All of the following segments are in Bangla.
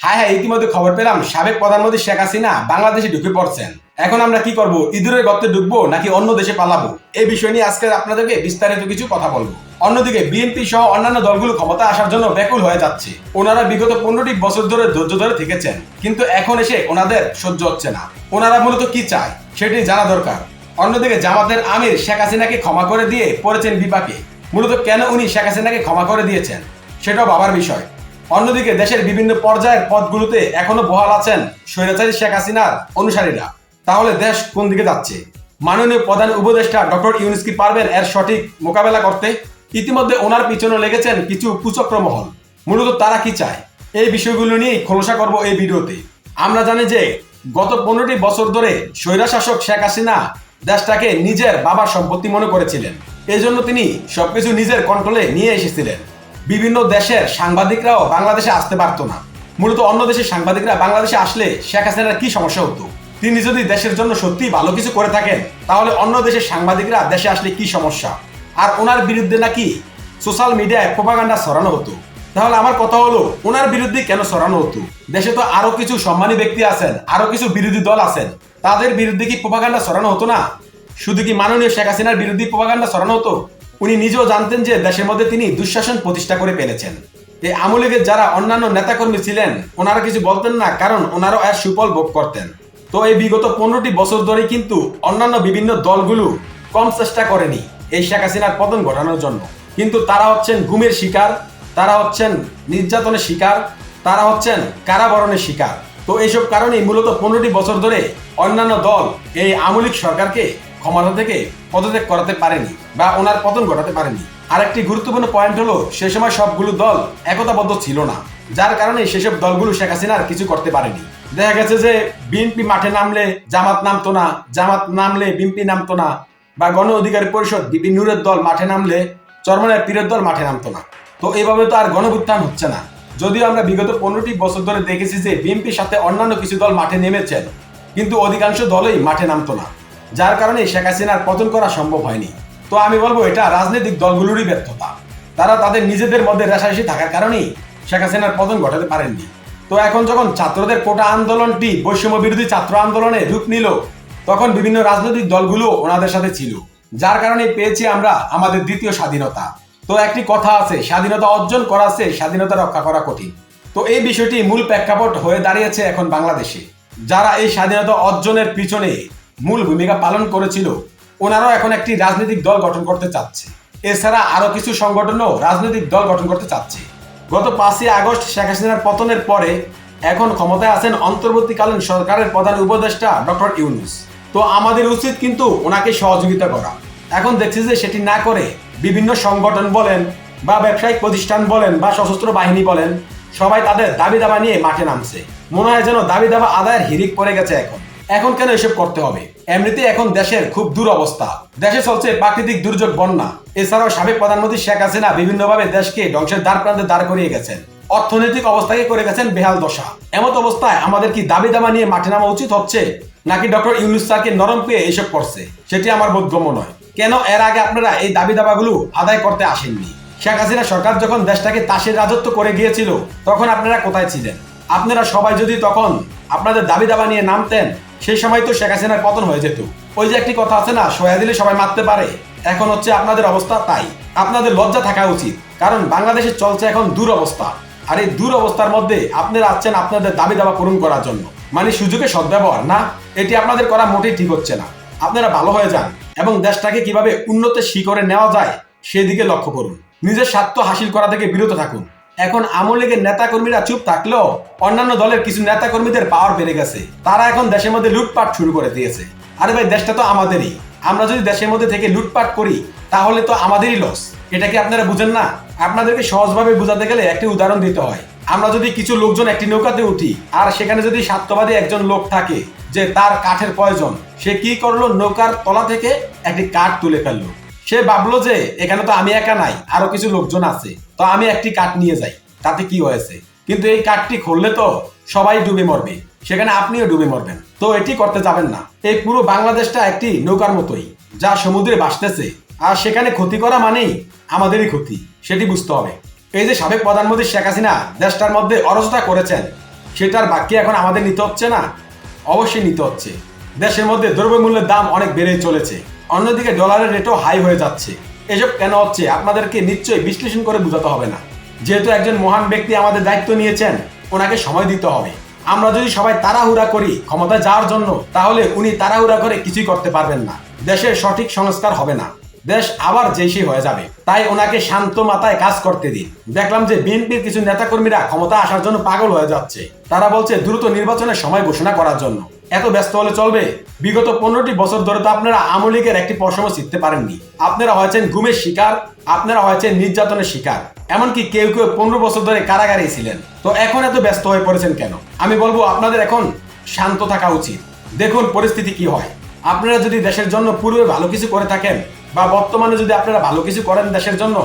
হ্যাঁ হ্যাঁ ইতিমধ্যে খবর পেলাম সাবেক প্রধানমন্ত্রী শেখ হাসিনা বাংলাদেশে ঢুকে পড়ছেন। এখন আমরা কি করব, ইঁদুরের গর্তে ঢুকবো নাকি অন্য দেশে পালাবো? এই বিষয় নিয়ে আজকে আপনাদেরকে বিস্তারিত কিছু কথা বলব। অন্যদিকে বিএনপি সহ অন্যান্য দলগুলো ক্ষমতা আসার জন্য ব্যাকুল হয়ে যাচ্ছে। ওনারা বিগত পনেরোটি বছর ধরে ধৈর্য ধরে থেকেছেন, কিন্তু এখন এসে ওনাদের সহ্য হচ্ছে না। ওনারা মূলত কি চায়, সেটি জানা দরকার। অন্যদিকে জামাতের আমির শেখ হাসিনাকে ক্ষমা করে দিয়ে পড়েছেন বিপাকে। মূলত কেন উনি শেখ হাসিনাকে ক্ষমা করে দিয়েছেন, সেটাও বাবার বিষয়। অন্যদিকে দেশের বিভিন্ন পর্যায়ের পদগুলোতে এখনও বহাল আছেন স্বৈরাচারী শেখ হাসিনার অনুসারীরা। তাহলে দেশ কোন দিকে যাচ্ছে? মাননীয় প্রধান উপদেষ্টা ডক্টর ইউনুস কি পারবেন এর সঠিক মোকাবেলা করতে? ইতিমধ্যে ওনার পিছনে লেগেছেন কিছু কুচক্র মহল। মূলত তারা কি চায়? এই বিষয়গুলো নিয়েই খোলসা করব এই ভিডিওতে। আমরা জানি যে গত পনেরোটি বছর ধরে স্বৈরাশাসক শেখ হাসিনা দেশটাকে নিজের বাবার সম্পত্তি মনে করেছিলেন। এই জন্য তিনি সবকিছু নিজের কন্ট্রোলে নিয়ে এসেছিলেন। বিভিন্ন দেশের সাংবাদিকরাও বাংলাদেশে আসতে পারতো না। মূলত অন্য দেশের সাংবাদিকরা বাংলাদেশে আসলে শেখ হাসিনার কি সমস্যা হতো? তিনি যদি দেশের জন্য সত্যি ভালো কিছু করে থাকেন, তাহলে অন্য দেশের সাংবাদিকরা দেশে আসলে কি সমস্যা? আর ওনার বিরুদ্ধে নাকি সোশ্যাল মিডিয়ায় প্রোপাগান্ডা ছড়ানো হতো? তাহলে আমার কথা হলো, ওনার বিরুদ্ধে কেন ছড়ানো হতো? দেশে তো আরও কিছু সম্মানী ব্যক্তি আছেন, আরও কিছু বিরোধী দল আছেন, তাদের বিরুদ্ধে কি প্রোপাগান্ডা ছড়ানো হতো না? শুধু কি মাননীয় শেখ হাসিনার বিরুদ্ধে প্রোপাগান্ডা ছড়ানো হতো? উনি নিজেও জানতেন যে দেশের মধ্যে তিনি দুঃশাসন প্রতিষ্ঠা করে ফেলেছেন। এই আমলিগের যারা অন্যান্য নেতাকর্মী ছিলেন, ওনারা কিছু বলতেন না, কারণ ওনারাও এর সুফল ভোগ করতেন। তো এই বিগত পনেরোটি বছর ধরে কিন্তু অন্যান্য বিভিন্ন দলগুলো কম চেষ্টা করেনি এই শেখ হাসিনার পতন ঘটানোর জন্য। কিন্তু তারা হচ্ছেন ঘুমের শিকার, তারা হচ্ছেন নির্যাতনের শিকার, তারা হচ্ছেন কারাবরণের শিকার। তো এইসব কারণেই মূলত পনেরোটি বছর ধরে অন্যান্য দল এই আমলিক সরকারকে ক্ষমতা থেকে পদত্যাগ করাতে পারেনি বা ওনার পতন ঘটাতে পারেনি। আরেকটি গুরুত্বপূর্ণ পয়েন্ট হলো, সে সময় সবগুলো দল একতাবদ্ধ ছিল না, যার কারণে সেসব দলগুলো শেখ হাসিনার কিছু করতে পারেনি। দেখা গেছে যে বিএনপি মাঠে নামলে জামাত নামতো না, জামাত নামলে বিএনপি নামতো না, বা গণ অধিকার পরিষদ বিপি নূরের দল মাঠে নামলে চরমনের পীরের দল মাঠে নামতো না। তো এইভাবে তো আর গণভুত্থান হচ্ছে না। যদিও আমরা বিগত পনেরোটি বছর ধরে দেখেছি যে বিএনপির সাথে অন্যান্য কিছু দল মাঠে নেমেছেন, কিন্তু অধিকাংশ দলই মাঠে নামতো না। যার কারণে শেখ হাসিনার পতন করা সম্ভব হয়নি। তো আমি বলব, এটা রাজনৈতিক দলগুলোরই ব্যর্থতা। তারা তাদের নিজেদের মধ্যে রেশারেশি থাকার কারণেই শেখ হাসিনার পতন ঘটাতে পারেননি। তো এখন যখন ছাত্রদের কোটা আন্দোলনটি বৈষম্য বিরোধী ছাত্র আন্দোলনে রূপ নিল, তখন বিভিন্ন রাজনৈতিক দলগুলো ওনাদের সাথে ছিল। যার কারণে পেয়েছি আমরা আমাদের দ্বিতীয় স্বাধীনতা। তো একটি কথা আছে, স্বাধীনতা অর্জন করা আছে স্বাধীনতা রক্ষা করা কঠিন। তো এই বিষয়টি মূল প্রেক্ষাপট হয়ে দাঁড়িয়েছে এখন বাংলাদেশে। যারা এই স্বাধীনতা অর্জনের পিছনে মূল ভূমিকা পালন করেছিল। ওনারাও এখন একটি রাজনৈতিক দল গঠন করতে চাচ্ছে। এছাড়া আরও কিছু সংগঠনও রাজনৈতিক দল গঠন করতে চাচ্ছে। গত পাঁচই আগস্ট শেখ হাসিনার পতনের পরে এখন ক্ষমতায় আছেন অন্তর্বর্তীকালীন সরকারের প্রধান উপদেষ্টা ডক্টর ইউনুস। তো আমাদের উচিত কিন্তু ওনাকে সহযোগিতা করা। এখন দেখছি যে সেটি না করে বিভিন্ন সংগঠন বলেন বা ব্যবসায়িক প্রতিষ্ঠান বলেন বা সশস্ত্র বাহিনী বলেন, সবাই তাদের দাবি দাবা নিয়ে মাঠে নামছে। মনে হয় যেন দাবি দাবা আদায়ের হিরিক পড়ে গেছে এখন। এখন কেন এসব করতে হবে? এমনিতে এখন দেশের খুব দুরবস্থা। দেশে চলছে প্রাকৃতিক দুর্যোগ বন্যা। এছাড়াও সাবেক প্রধানমন্ত্রী শেখ হাসিনা বিভিন্নভাবে দেশকে ধ্বংসের দ্বার প্রান্তে দাঁড় করিয়ে গেছেন। অর্থনৈতিক অবস্থাকে করে গেছেন বেহাল দশা। এমত অবস্থায় আমাদের কি দাবি দাবা নিয়ে মাঠে নামা উচিত হচ্ছে? নাকি ডক্টর ইউনুস স্যারকে নরম পেয়ে এইসব করছে? সেটি আমার বোধগম্য নয়। কেন এর আগে আপনারা এই দাবি দাবাগুলো আদায় করতে আসেননি? শেখ হাসিনা সরকার যখন দেশটাকে তাসের রাজত্ব করে গিয়েছিল, তখন আপনারা কোথায় ছিলেন? আপনারা সবাই যদি তখন আপনাদের দাবি দাবা নিয়ে নামতেন, সেই সময় তো শেখ হাসিনার পতন হয়ে যেত। ওই যে একটি কথা আছে না সয়া দিলে সবাই মারতে পারে। এখন হচ্ছে আপনাদের অবস্থা তাই। আপনাদের লজ্জা থাকা উচিত, কারণ বাংলাদেশে চলছে এখন দুরবস্থা। আর এই দুরবস্থার মধ্যে আপনারা আছেন আপনাদের দাবি দাবা পূরণ করার জন্য। মানে সুযোগে সদ্ব্যবহার, না? এটি আপনাদের করা মোটেই ঠিক হচ্ছে না। আপনারা ভালো হয়ে যান এবং দেশটাকে কীভাবে উন্নতের শিখরে নেওয়া যায়, সেদিকে লক্ষ্য করুন। নিজের স্বার্থ হাসিল করা থেকে বিরত থাকুন। এখন আওয়ামী লীগের নেতাকর্মীরা চুপ থাকলেও অন্যান্য দলের কিছু নেতাকর্মীদের পাওয়ার বেড়ে গেছে। তারা এখন দেশের মধ্যে লুটপাট শুরু করে দিয়েছে। আরে ভাই, দেশটা তো আমাদেরই। আমরা যদি দেশের মধ্যে থেকে লুটপাট করি, তাহলে তো আমাদেরই লস এটা কি আপনারা বুঝেন না? আপনাদেরকে সহজভাবে বোঝাতে গেলে একটি উদাহরণ দিতে হয়। আমরা যদি কিছু লোকজন একটি নৌকাতে উঠি, আর সেখানে যদি স্বার্থবাদী একজন লোক থাকে যে তার কাঠের প্রয়োজন, সে কি করল? নৌকার তলা থেকে একটি কাঠ তুলে ফেলল। সে ভাবলো যে এখানে তো আমি একা নাই, আরও কিছু লোকজন আছে, তো আমি একটি কাঠ নিয়ে যাই, তাতে কি হয়েছে? কিন্তু এই কাঠটি খুললে তো সবাই ডুবে মরবে, সেখানে আপনিও ডুবে মরবেন, তো এটি করতে যাবেন না। এই পুরো বাংলাদেশটা একটি নৌকার মতোই, যা সমুদ্রে বাসতেছে আর সেখানে ক্ষতি করা মানেই আমাদেরই ক্ষতি, সেটি বুঝতে হবে। এই যে সাবেক প্রধানমন্ত্রী শেখ হাসিনা দেশটার মধ্যে অরচনা করেছেন, সেটার বাক্যে এখন আমাদের নিতে হচ্ছে না? অবশ্যই নিতে হচ্ছে। দেশের মধ্যে দ্রব্যমূল্যের দাম অনেক বেড়ে চলেছে। অন্যদিকে ডলারের রেটও হাই হয়ে যাচ্ছে। এসব কেন হচ্ছে? আপনাদেরকে নিশ্চয়ই বিশ্লেষণ করে বোঝাতে হবে না। যেহেতু একজন মহান ব্যক্তি আমাদের দায়িত্ব নিয়েছেন, ওনাকে সময় দিতে হবে। আমরা যদি সবাই তাড়াহুড়া করি ক্ষমতায় যাওয়ার জন্য, তাহলে উনি তাড়াহুড়া করে কিছুই করতে পারবেন না। দেশের সঠিক সংস্কার হবে না। দেশ আবার যেই হয়ে যাবে। তাই ওনাকে শান্ত মাথায় কাজ করতে দিন। দেখলাম যে বিএনপির কিছু নেতাকর্মীরা ক্ষমতা আসার জন্য পাগল হয়ে যাচ্ছে। তারা বলছে, দ্রুত নির্বাচনের সময় ঘোষণা করার জন্য। এত ব্যস্ত হলে চলবে? বিগত পনেরোটি বছর ধরে তো আপনারা আওয়ামী লীগের একটি পশমও শিখতে পারেননি। আপনারা হয়েছেন ঘুমের শিকার, আপনারা হয়েছেন নির্যাতনের শিকার। এমনকি কেউ কেউ পনেরো বছর ধরে কারাগারে ছিলেন। তো এখন এত ব্যস্ত হয়ে পড়েছেন কেন? আমি বলব আপনাদের এখন শান্ত থাকা উচিত। দেখুন পরিস্থিতি কি হয়। আপনারা যদি দেশের জন্য পূর্বে ভালো কিছু করে থাকেন, বা বর্তমানে যদি আপনারা ভালো কিছু করেন দেশের জন্য,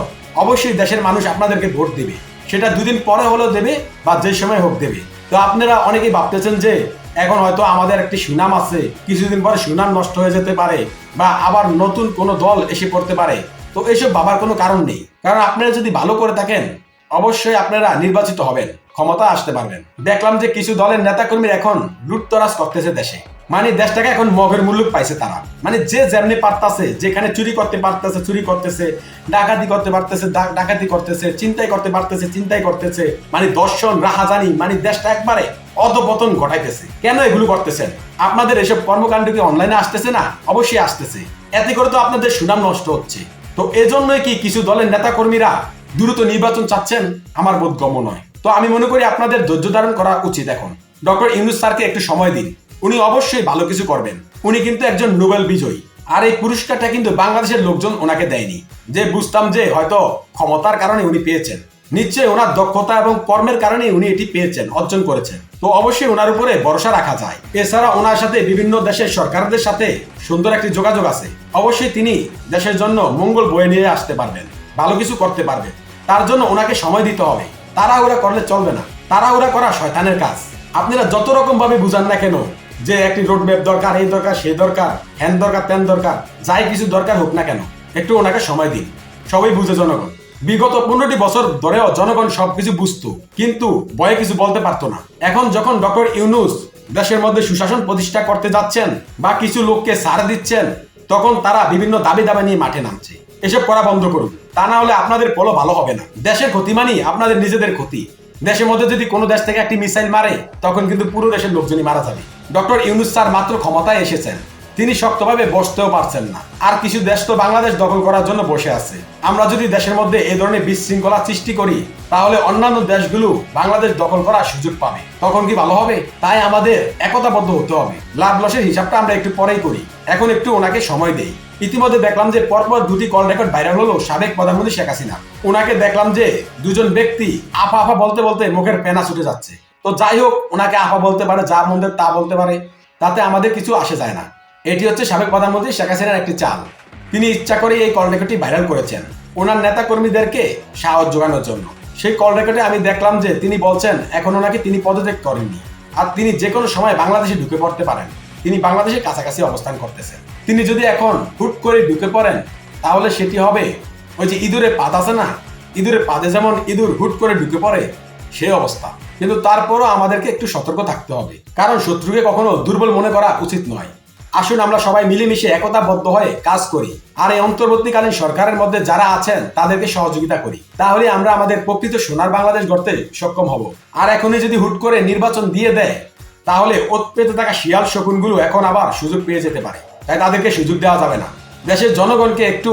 অবশ্যই দেশের মানুষ আপনাদেরকে ভোট দেবে। সেটা দুদিন পরে হলেও দেবে, বা যে সময় হোক দেবে। তো আপনারা অনেকেই ভাবতেছেন যে এখন হয়তো আমাদের একটি সুনাম আছে, কিছুদিন পরে সুনাম নষ্ট হয়ে যেতে পারে বা আবার নতুন কোনো দল এসে পড়তে পারে। তো এসব ভাবার কোনো কারণ নেই। কারণ আপনারা যদি ভালো করে থাকেন, অবশ্যই আপনারা নির্বাচিত হবেন, ক্ষমতা আসতে পারবেন। দেখলাম যে কিছু দলের নেতাকর্মী এখন লুটতরাজ করতেছে দেশে। মানে দেশটাকে এখন মগের মূল্য পাইছে তারা। মানে যে যেমনি পারতাছে, যেখানে চুরি করতে পারতেছে, চুরি করতেছে, ডাকাতি করতে পারতেছে ডাকাতি করতেছে চিন্তাই করতে পারতেছে চিন্তাই করতেছে। মানে দর্শন, রাহাজানি মানে দেশটা একবারে অধপতন ঘটাইতেছে। কেন এগুলো করতেছেন? আপনাদের এসব কর্মকাণ্ড কি অনলাইনে আসতেছে না? অবশ্যই আসতেছে। এতে করে তো আপনাদের সুনাম নষ্ট হচ্ছে। তো এজন্যই কি কিছু দলের নেতাকর্মীরা দ্রুত নির্বাচন চাচ্ছেন? আমার বোধগম্য নয়। তো আমি মনে করি আপনাদের ধৈর্য ধারণ করা উচিত এখন। ডক্টর ইউনুস স্যারকে একটু সময় দিন। উনি অবশ্যই ভালো কিছু করবেন। উনি কিন্তু একজন নোবেল বিজয়ী। আর এই পুরস্কারটা কিন্তু বাংলাদেশের লোকজন ওনাকে দেয়নি। যে বুঝতাম যে হয়তো ক্ষমতার কারণে উনি পেয়েছেন। নিশ্চয়ই ওনার দক্ষতা এবং কর্মের কারণে উনি এটি পেয়েছেন, অর্জন করেছেন। তো অবশ্যই ওনার উপরে ভরসা রাখা যায়। এছাড়া ওনার সাথে বিভিন্ন দেশের সরকারদের সাথে সুন্দর একটি যোগাযোগ আছে। অবশ্যই তিনি দেশের জন্য মঙ্গল বয়ে নিয়ে আসতে পারবেন, ভালো কিছু করতে পারবেন। তার জন্য ওনাকে সময় দিতে হবে। তাড়াহুড়া করলে চলবে না। তারা ওরা করা শয়তানের কাজ। আপনারা যত রকম ভাবে বুঝান না কেন, যে একটি রোড ম্যাপ দরকার, এই দরকার সেই দরকার, হ্যান দরকার ত্যান দরকার, যাই কিছু দরকার হোক না কেন, একটু ওনাকে সময় দিন। সবাই বুঝে জনগণ। বিগত পনেরোটি বছর ধরেও জনগণ সবকিছু বুঝতো, কিন্তু ভয়ে কিছু বলতে পারতো না। এখন যখন ডক্টর ইউনুস দেশের মধ্যে সুশাসন প্রতিষ্ঠা করতে যাচ্ছেন বা কিছু লোককে সার দিচ্ছেন, তখন তারা বিভিন্ন দাবি দাবা নিয়ে মাঠে নামছে। এসব করা বন্ধ করুন। তা না হলে আপনাদের ফলো ভালো হবে না। দেশের ক্ষতি মানি আপনাদের নিজেদের ক্ষতি। দেশের মধ্যে যদি কোনো দেশ থেকে একটি মিসাইল মারে, তখন কিন্তু পুরো দেশের লোকজনই মারা যাবে। ডক্টর ইউনুস স্যার মাত্র ক্ষমতায় এসেছেন। তিনি শক্তভাবে বসতেও পারছেন না। আর কিছু দেশ তো বাংলাদেশ দখল করার জন্য বসে আছে। আমরা যদি দেশের মধ্যে এই ধরনের বিশৃঙ্খলা সৃষ্টি করি, তাহলে অন্যান্য দেশগুলো বাংলাদেশ দখল করার সুযোগ পাবে। তখন কি ভালো হবে? তাই আমাদের একতাবদ্ধ হতে হবে। লাভ লসের হিসাবটা আমরা একটু পরেই করি। এখন একটু ওনাকে সময় দেই। ইতিমধ্যে দেখলাম যে পরপর দুটি কল রেকর্ড ভাইরাল হলো সাবেক প্রধানমন্ত্রী শেখ হাসিনা ওনাকে দেখলাম যে দুজন ব্যক্তি আপা আপা বলতে বলতে মুখের পেনা ছুটে যাচ্ছে। তো যাই হোক, ওনাকে আফা বলতে পারে যা মন্দের তা বলতে পারে, তাতে আমাদের কিছু আসে যায় না। এটি হচ্ছে সাবেক প্রধানমন্ত্রী শেখ হাসিনার একটি চাল। তিনি ইচ্ছা করে এই কল রেকর্ডটি ভাইরাল করেছেন। ওনার নেতা কর্মীদেরকে সাহস যোগানোর জন্য। সেই কল রেকর্ডে আমি দেখলাম যে তিনি বলছেন, এখন ওনাকে তিনি পদত্যাগ করেননি। আর তিনি যে কোনো সময় বাংলাদেশে ঢুকে পড়তে পারেন। তিনি বাংলাদেশের কাছাকাছি অবস্থান করতেছেন। তিনি যদি এখন হুট করে ঢুকে পড়েন, তাহলে সেটি হবে ওই যে ইঁদুরে পাত আছে না? ইঁদুরের পাতে যেমন ইঁদুর হুট করে ঢুকে পড়ে, সেই অবস্থা। কিন্তু তারপরও আমাদেরকে একটু সতর্ক থাকতে হবে। কারণ শত্রুকে কখনো দুর্বল মনে করা উচিত নয়। আসুন আমরা সবাই মিলেমিশে একতাবদ্ধ হয়ে কাজ করি। আর এই অন্তর্বর্তীকালীন সরকারের মধ্যে যারা আছেন, তাদেরকে সহযোগিতা করি। তাহলে আমরা আমাদের প্রকৃত সোনার বাংলাদেশ গড়তে সক্ষম হব। আর এখনই যদি হুট করে নির্বাচন দিয়ে দেয়, তাহলে পেতে থাকা শিয়াল শকুনগুলো এখন আবার সুযোগ পেয়ে যেতে পারে। তাই তাদেরকে সুযোগ দেওয়া যাবে না। দেশের জনগণকে একটু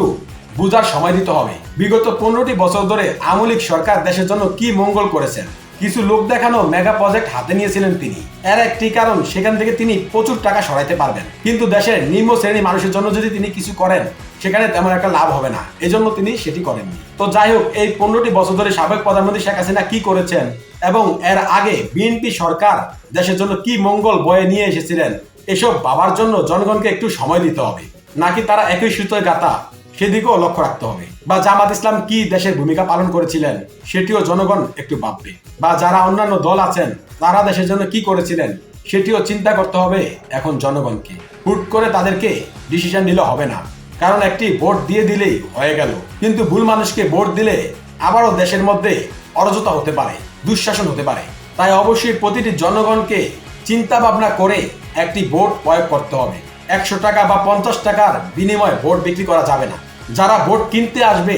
বুঝার সময় দিতে হবে। বিগত পনেরোটি বছর ধরে আমলিক সরকার দেশের জন্য কি মঙ্গল করেছেন? কিছু লোক দেখানো মেগা প্রজেক্ট হাতে নিয়েছিলেন তিনি। এর একটি কারণ, সেখান থেকে তিনি প্রচুর টাকা সরাইতে পারবেন। কিন্তু দেশের নিম্ন শ্রেণি মানুষের জন্য যদি তিনি কিছু করেন, সেখানে তেমন একটা লাভ হবে না। এজন্য তিনি সেটি করেননি। তো যাই হোক, এই পনেরোটি বছর ধরে সাবেক প্রধানমন্ত্রী শেখ হাসিনা কি করেছেন এবং এর আগে বিএনপি সরকার দেশের জন্য কি মঙ্গল বয়ে নিয়ে এসেছিলেন, এসব বাবার জন্য জনগণকে একটু সময় দিতে হবে। নাকি তারা একই সুতোয় গাতা সেদিকেও লক্ষ্য রাখতে হবে। বা জামাত ইসলাম কি দেশের ভূমিকা পালন করেছিলেন, সেটিও জনগণ একটু ভাববে। বা যারা অন্যান্য দল আছেন, তারা দেশের জন্য কি করেছিলেন, সেটিও চিন্তা করতে হবে এখন জনগণকে। হুট করে তাদেরকে ডিসিশন নিলে হবে না। কারণ একটি ভোট দিয়ে দিলেই হয়ে গেল। কিন্তু ভুল মানুষকে ভোট দিলে আবারও দেশের মধ্যে অরজতা হতে পারে, দুঃশাসন হতে পারে। তাই অবশ্যই প্রতিটি জনগণকে চিন্তা ভাবনা করে একটি ভোট প্রয়োগ করতে হবে। একশো টাকা বা পঞ্চাশ টাকার বিনিময়ে ভোট বিক্রি করা যাবে না। যারা ভোট কিনতে আসবে,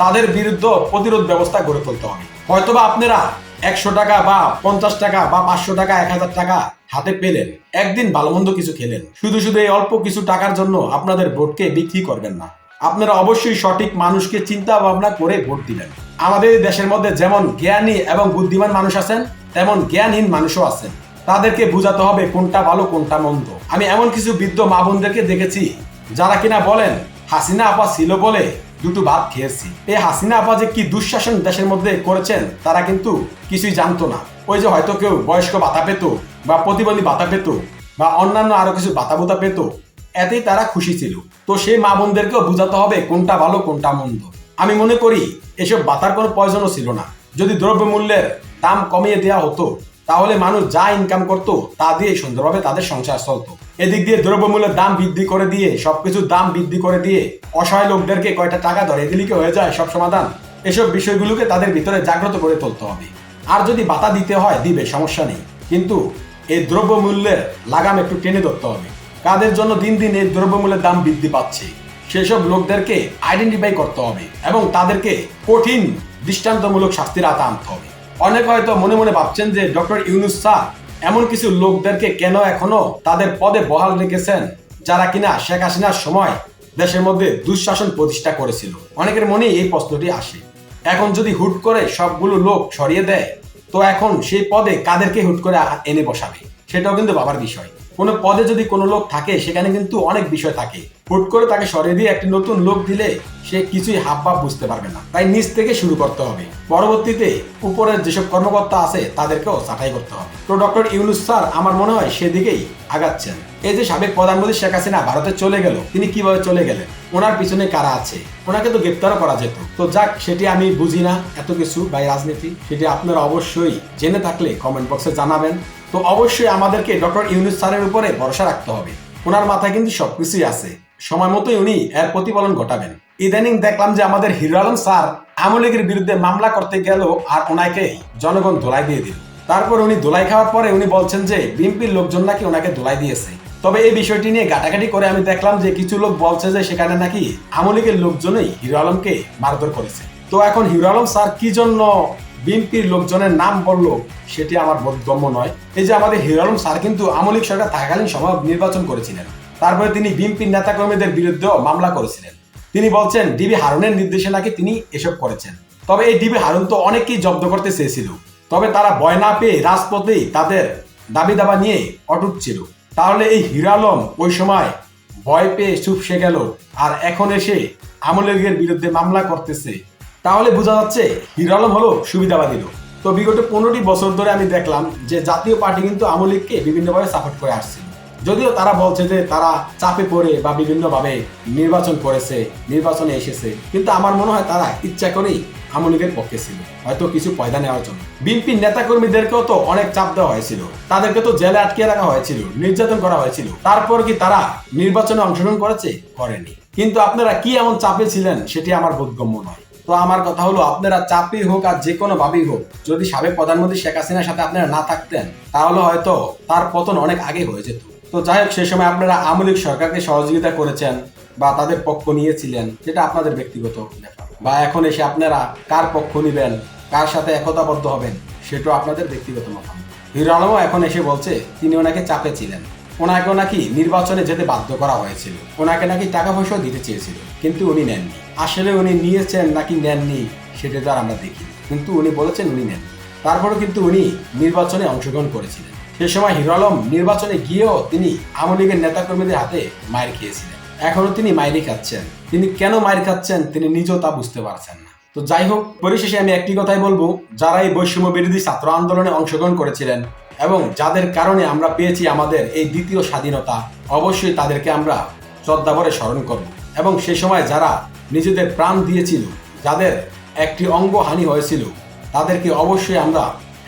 তাদের বিরুদ্ধে প্রতিরোধ ব্যবস্থা গড়ে তুলতে হবে। হয়তোবা আপনারা একশো টাকা বা পঞ্চাশ টাকা বা পাঁচশো টাকা, এক হাজার টাকা হাতে পেলেন, একদিন ভালো মন্দ কিছু খেলেন। শুধু শুধু এই অল্প কিছু টাকার জন্য আপনাদের ভোটকে বিক্রি করবেন না। আপনারা অবশ্যই সঠিক মানুষকে চিন্তা ভাবনা করে ভোট দিবেন। আমাদের দেশের মধ্যে যেমন জ্ঞানী এবং বুদ্ধিমান মানুষ আছেন, তেমন জ্ঞানহীন মানুষও আছেন। তাদেরকে বোঝাতে হবে কোনটা ভালো, কোনটা মন্দ। আমি এমন কিছু বৃদ্ধ মা বোনদেরকে দেখেছি, যারা কিনা বলেন হাসিনা আপা ছিল বলে দুটো ভাত খেয়েছি। এই হাসিনা আপা যে কি দুঃশাসন দেশের মধ্যে করেছেন, তারা কিন্তু কিছুই জানতো না। ওই যে হয়তো কেউ বয়স্ক ভাতা পেত, বা প্রতিবন্ধী ভাতা পেত, বা অন্যান্য আরও কিছু ভাতা ভুতা পেত, এতেই তারা খুশি ছিল। তো সেই মা বোনদেরকেও বোঝাতে হবে কোনটা ভালো, কোনটা মন্দ। আমি মনে করি এসব বাতার কোনো প্রয়োজনও ছিল না। যদি দ্রব্যমূল্যের দাম কমিয়ে দেওয়া হতো, তাহলে মানুষ যা ইনকাম করত, তা দিয়ে সুন্দরভাবে তাদের সংসার চলতো। এদিক দিয়ে দ্রব্যমূল্যের দাম বৃদ্ধি করে দিয়ে, সবকিছুর দাম বৃদ্ধি করে দিয়ে অসহায় লোকদেরকে কয়টা টাকা ধরে দিলে হয়ে যায় সব সমাধান। এসব বিষয়গুলোকে তাদের ভিতরে জাগ্রত করে তুলতে হবে। আর যদি বাতা দিতে হয়, দিবে, সমস্যা নেই। কিন্তু এই দ্রব্যমূল্যের লাগাম একটু টেনে ধরতে হবে। কাদের জন্য দিন দিন এই দ্রব্যমূল্যের দাম বৃদ্ধি পাচ্ছে, সেসব লোকদেরকে আইডেন্টিফাই করতে হবে এবং তাদেরকে কঠিন দৃষ্টান্তমূলক শাস্তির আতা আনতে হবে। অনেক হয়তো মনে মনে ভাবছেন যে ডক্টর ইউনুস স্যার এমন কিছু লোকদেরকে কেন এখনও তাদের পদে বহাল রেখেছেন? যারা কিনা শেখ হাসিনার সময় দেশের মধ্যে দুঃশাসন প্রতিষ্ঠা করেছিল। অনেকের মনে এই প্রশ্নটি আসে। এখন যদি হুট করে সবগুলো লোক সরিয়ে দেয়, তো এখন সেই পদে কাদেরকে হুট করে এনে বসাবে? সেটাও কিন্তু বাবার বিষয়। কোনো পদে যদি কোনো লোক থাকে, সেখানে কিন্তু অনেক বিষয় থাকে। হুট করে তাকে সরিয়ে দিয়ে একটি নতুন লোক দিলে সে কিছুই হাব ভাব বুঝতে পারবে না। তাই নিচ থেকে শুরু করতে হবে। পরবর্তীতে উপরের যেসব কর্মকর্তা আছে, তাদেরকেও ছাঁটাই করতে হবে। তো ডক্টর ইউনুস স্যার, আমার মনে হয় সেদিকেই আগাচ্ছেন। এই যে সাবেক প্রধানমন্ত্রী শেখ হাসিনা ভারতে চলে গেল, তিনি কীভাবে চলে গেলেন? ওনার পিছনে কারা আছে? ওনাকে তো গ্রেপ্তারও করা যেত। তো যাক, সেটি আমি বুঝি না এত কিছু বাই রাজনীতি। সেটি আপনারা অবশ্যই জেনে থাকলে কমেন্ট বক্সে জানাবেন। তো অবশ্যই আমাদেরকে ডক্টর ইউনুস স্যারের উপরে ভরসা রাখতে হবে। ওনার মাথায় কিন্তু সবকিছুই আছে। সময় মতোই উনি এর প্রতিফলন ঘটাবেন। ইদানিং দেখলাম যে আমাদের হিরো আলম স্যার আওয়ামী লীগের বিরুদ্ধে মামলা করতে গেল আর ওনাকে জনগণ ধোলাই দিয়ে দিল। তারপর উনি ধোলাই খাওয়ার পরে উনি বলছেন যে বিএনপির লোকজন নাকি ওনাকে ধোলাই দিয়েছে। তবে এই বিষয়টি নিয়ে ঘাটাঘাটি করে আমি দেখলাম যে কিছু লোক বলছে যে সেখানে নাকি আওয়ামী লীগের লোকজনই হিরো আলমকে মারধর করেছে। তো এখন হিরো আলম স্যার কি জন্য বিএনপির লোকজনের নাম বলল, সেটি আমার বোধগম্য নয়। এই যে আমাদের হিরো আলম স্যার কিন্তু আমলিক সরকার থাকাকালীন সময় নির্বাচন করেছিলেন। তারপরে তিনি বিএনপির নেতাকর্মীদের বিরুদ্ধেও মামলা করেছিলেন। তিনি বলছেন, ডিবি হারুনের নির্দেশে নাকি তিনি এসব করেছেন। তবে এই ডিবি হারুন তো অনেকেই জব্দ করতে চেয়েছিল। তবে তারা ভয় না পেয়ে রাজপথেই তাদের দাবি দাবা নিয়ে অটুট ছিল। তাহলে এই হিরালম ওই সময় ভয় পেয়ে চুপসে গেল, আর এখন এসে আওয়ামী লীগের বিরুদ্ধে মামলা করতেছে। তাহলে বোঝা যাচ্ছে হিরো আলম হলো সুবিধাবাদী লোক। তো বিগত পনেরোটি বছর ধরে আমি দেখলাম যে জাতীয় পার্টি কিন্তু আওয়ামী লীগকে বিভিন্নভাবে সাপোর্ট করে আসছে। যদিও তারা বলছে যে তারা চাপে পড়ে বা বিভিন্নভাবে নির্বাচন করেছে, নির্বাচনে এসেছে, কিন্তু আমার মনে হয় তারা ইচ্ছা করেই আওয়ামী লীগের পক্ষে ছিল, হয়তো কিছু পয়দা নেওয়ার জন্য। বিএনপির নেতাকর্মীদেরকেও তো অনেক চাপ দেওয়া হয়েছিল। তাদেরকে তো জেলে আটকে রাখা হয়েছিল, নির্যাতন করা হয়েছিল। তারপর কি তারা নির্বাচনে অংশগ্রহণ করেছে? করেনি। কিন্তু আপনারা কি এমন চাপে ছিলেন সেটি আমার বোধগম্য নয়। তো আমার কথা হলো, আপনারা চাপে হোক আর যে কোনো ভাবেই হোক, যদি সাবেক প্রধানমন্ত্রী শেখ হাসিনার সাথে আপনারা না থাকতেন, তাহলে হয়তো তার পতন অনেক আগে হয়ে যেত। তো যাই হোক, সেই সময় আপনারা আওয়ামী লীগ সরকারকে সহযোগিতা করেছেন বা তাদের পক্ষ নিয়েছিলেন, সেটা আপনাদের ব্যক্তিগত ব্যাপার। বা এখন এসে আপনারা কার পক্ষ নিবেন, কার সাথে একতাবদ্ধ হবেন, সেটাও আপনাদের ব্যক্তিগত মতামত। হিরো আলমও এখন এসে বলছে, তিনি ওনাকে চাপে ছিলেন। ওনাকেও নাকি নির্বাচনে যেতে বাধ্য করা হয়েছিল। ওনাকে নাকি টাকা পয়সাও দিতে চেয়েছিল। কিন্তু উনি নেননি আসলে উনি নিয়েছেন নাকি নেননি, সেটা তো আর আমরা দেখি কিন্তু উনি বলেছেন উনি নেন। তারপরে কিন্তু উনি নির্বাচনে অংশগ্রহণ করেছিলেন। সে সময় হিরো আলম নির্বাচনে গিয়েও তিনি আওয়ামী লীগের নেতাকর্মীদের হাতে মায়ের খেয়েছিলেন। এখনও তিনি মাইরই খাচ্ছেন। তিনি কেন মায়ের খাচ্ছেন, তিনি নিজেও তা বুঝতে পারছেন না। তো যাই হোক, পরিশেষে আমি একটি কথাই বলব। যারা এই বৈষম্য বিরোধী ছাত্র আন্দোলনে অংশগ্রহণ করেছিলেন এবং যাদের কারণে আমরা পেয়েছি আমাদের এই দ্বিতীয় স্বাধীনতা, অবশ্যই তাদেরকে আমরা শ্রদ্ধাভরে স্মরণ করব। এবং সে সময় যারা নিজেদের প্রাণ দিয়েছিল, যাদের একটি অঙ্গ হানি হয়েছিল, তাদেরকে অবশ্যই আমরা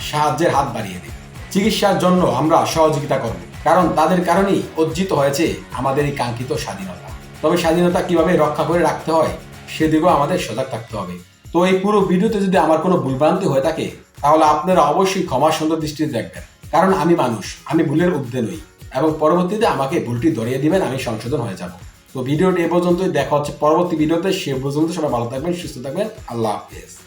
সাহায্যের হাত বাড়িয়ে দিই। চিকিৎসার জন্য আমরা সহযোগিতা করব, কারণ তাদের কারণেই অর্জিত হয়েছে আমাদের এই কাঙ্ক্ষিত স্বাধীনতা। তবে স্বাধীনতা কীভাবে রক্ষা করে রাখতে হয়, সেদিকেও আমাদের সজাগ থাকতে হবে। তো এই পুরো ভিডিওতে যদি আমার কোনো ভুলভ্রান্তি হয়ে থাকে, তাহলে আপনারা অবশ্যই ক্ষমা সুন্দর দৃষ্টিতে দেখবেন। কারণ আমি মানুষ, আমি ভুলের ঊর্ধ্বে নই এবং পরবর্তীতে আমাকে ভুলটি ধরিয়ে দিবেন, আমি সংশোধন হয়ে যাব। তো ভিডিওটি এ পর্যন্তই। দেখা হচ্ছে পরবর্তী ভিডিওতে। সে পর্যন্ত সবাই ভালো থাকবেন, সুস্থ থাকবেন। আল্লাহ হাফেজ।